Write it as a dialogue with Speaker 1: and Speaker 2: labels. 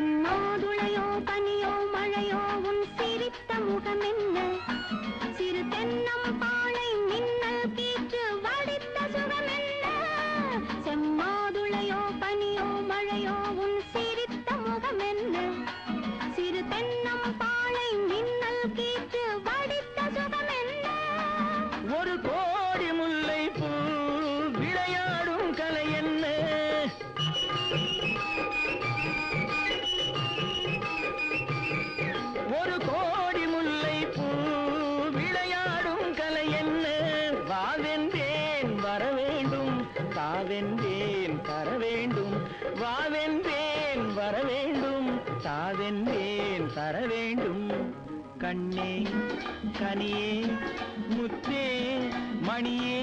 Speaker 1: தென்னாதுளையோ பனியோ மழையோ உன் சிரித்த முகம் என்ன? சிறு தென்னம் பாலை மின்னல் கீற்று வடித்த சுகம் என்ன? செம்மாதுளையோ பனியோ மழையோ உன் சிரித்த முகம் என்ன? சிறு தென்னம் பாலை மின்னல் கீற்று வடி
Speaker 2: வாவென்றேன் தர வேண்டும் வாவென்றேன் வர வேண்டும் தாவென்றேன் தர வேண்டும் கண்ணே கனியே முத்தே மணியே